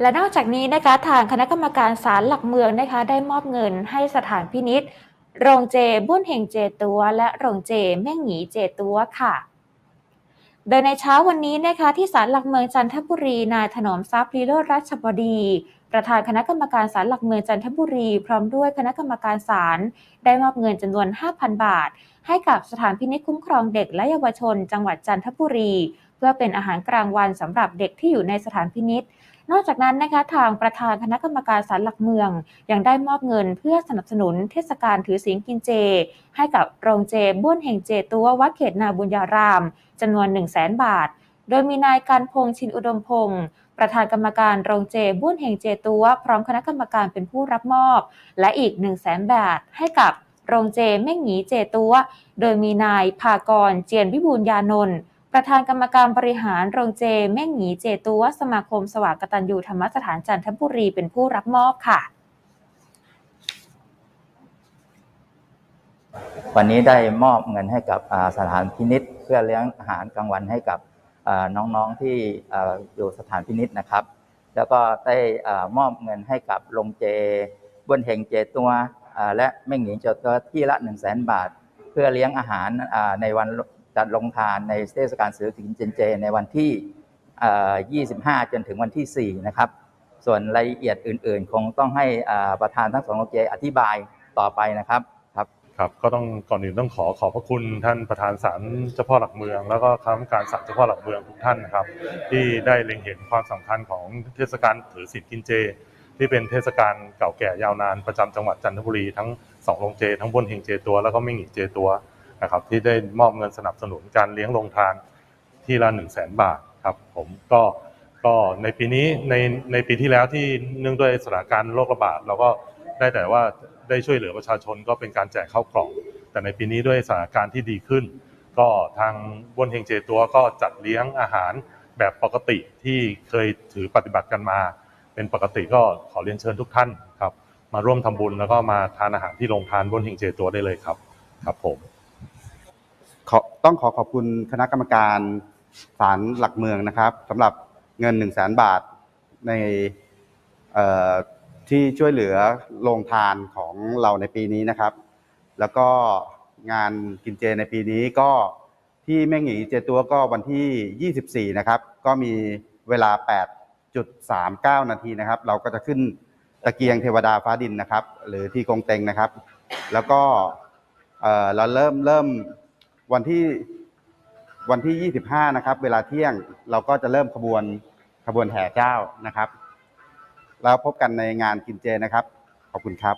และนอกจากนี้นะคะทางคณะกรรมการศาลหลักเมืองนะคะได้มอบเงินให้สถานพินิษโรงเจบุ้นเฮงเจตัว และโรงเจแม่งหงีเจตัวค่ะ โดยในเช้าวันนี้นะคะที่ศาลหลักเมืองจันทบุรีนายถนอมทรัพย์ลีโรจน์รัชบดี ประธานคณะกรรมการศาลหลักเมืองจันทบุรี พร้อมด้วยคณะกรรมการศาลได้มอบเงินจำนวน 5,000 บาท ให้กับสถานพินิจคุ้มครองเด็กและเยาวชน จังหวัดจันทบุรี เพื่อเป็นอาหารกลางวันสำหรับเด็กที่อยู่ในสถานพินิษ นอกจากนั้นนะคะทางประธานคณะกรรมการศาลหลักเมือง ยังได้มอบเงินเพื่อสนับสนุนเทศกาลถือศีลกินเจ ให้กับโรงเจบ้วนแห่งเจตัววัดเขตนาบุญญารามจำนวน 1 0 0 0 0แบาท โดยมีนายการพงษ์ชินอุดมพงศ์ประธานกรรมการโรงเจบ้วนแห่งเจตัวพร้อมคณะกรรมการเป็นผู้รับมอบ และอีก 1 0 0 0 0แบาทให้กับโรงเจแม่งหงีเจตัว โดยมีนายภากรเจียนวิบูลยานนท์ ประธานกรรมการบริหารโรงเจแม่งหงีเจตัว สมาคมสว่างกตัญญูธรรมสถานจันทบุรีเป็นผู้รับมอบค่ะ วันนี้ได้มอบเงินให้กับสถานพินิษเพื่อเลี้ยงอาหารกลางวันให้กับน้องๆที่อยู่สถานพินิษนะครับ แล้วก็ได้มอบเงินให้กับโรงเจบนเฮงเจตัวและแม่งหญิงเจตัวที่ละ 1 0 0 0 0แบาท เพื่อเลี้ยงอาหารในวัน จัดลงทานในเทศกาลสือกินเจนเจ ในวันที่ 25 จนถึงวันที่ 4 นะครับ ส่วนรายละเอียดอื่น ๆ คงต้องให้ประธานทั้งสองโรงเจอธิบายต่อไปนะครับครับครับก็ต้องก่อนอื่นต้องขอขอบพระคุณท่านประธานศาลเจ้าพ่อหลักเมือง แล้วก็คณะกรรมการศาลเจ้าพ่อหลักเมืองทุกท่านนะครับ ที่ได้เล็งเห็นความสำคัญของเทศกาลถือศีลกินเจ ที่เป็นเทศกาลเก่าแก่ยาวนานประจำจังหวัดจันทบุรีทั้งสองโรงเจ ทั้งบนเฮงเจตัวแล้วก็ไม่หงีเจตัว นะครับที่ได้มอบเงินสนับสนุนการเลี้ยงโรงทานที่ละ1 0 0 0 0แสนบาทครับผมก็ก็ในปีนี้ในในปีที่แล้วที่เนื่องด้วยสถานการณ์โรคระบาดเราก็ได้แต่ว่าได้ช่วยเหลือประชาชนก็เป็นการแจกข้าวกล่อง แต่ในปีนี้ด้วยสถานการณ์ที่ดีขึ้น ก็ทางบนเฮงเจตัวก็จัดเลี้ยงอาหารแบบปกติที่เคยถือปฏิบัติกันมา เป็นปกติก็ขอเรียนเชิญทุกท่านครับ มาร่วมทำบุญแล้วก็มาทานอาหารที่โรงทานบนเฮงเจตัวได้เลยครับ ครับผม ขอต้องขอขอบคุณคณะกรรมการศาลหลักเมืองนะครับสำหรับเงิน 1 0 0 0 0แสนบาทในที่ช่วยเหลือโรงทานของเราในปีนี้นะครับ แล้วก็งานกินเจในปีนี้ก็ที่แม่งหงีเจตัวก็วันที่ 24 นะครับ ก็มีเวลา 8.39 นาทีนะครับ เราก็จะขึ้นตะเกียงเทวดาฟ้าดินนะครับ หรือที่กงเต็งนะครับ แล้วก็เราเริ่มเริ่ม วันที่วันที่ 25 นะครับ เวลาเที่ยงเราก็จะเริ่มขบวนขบวนแห่เจ้านะครับ แล้วพบกันในงานกินเจนะครับ ขอบคุณครับ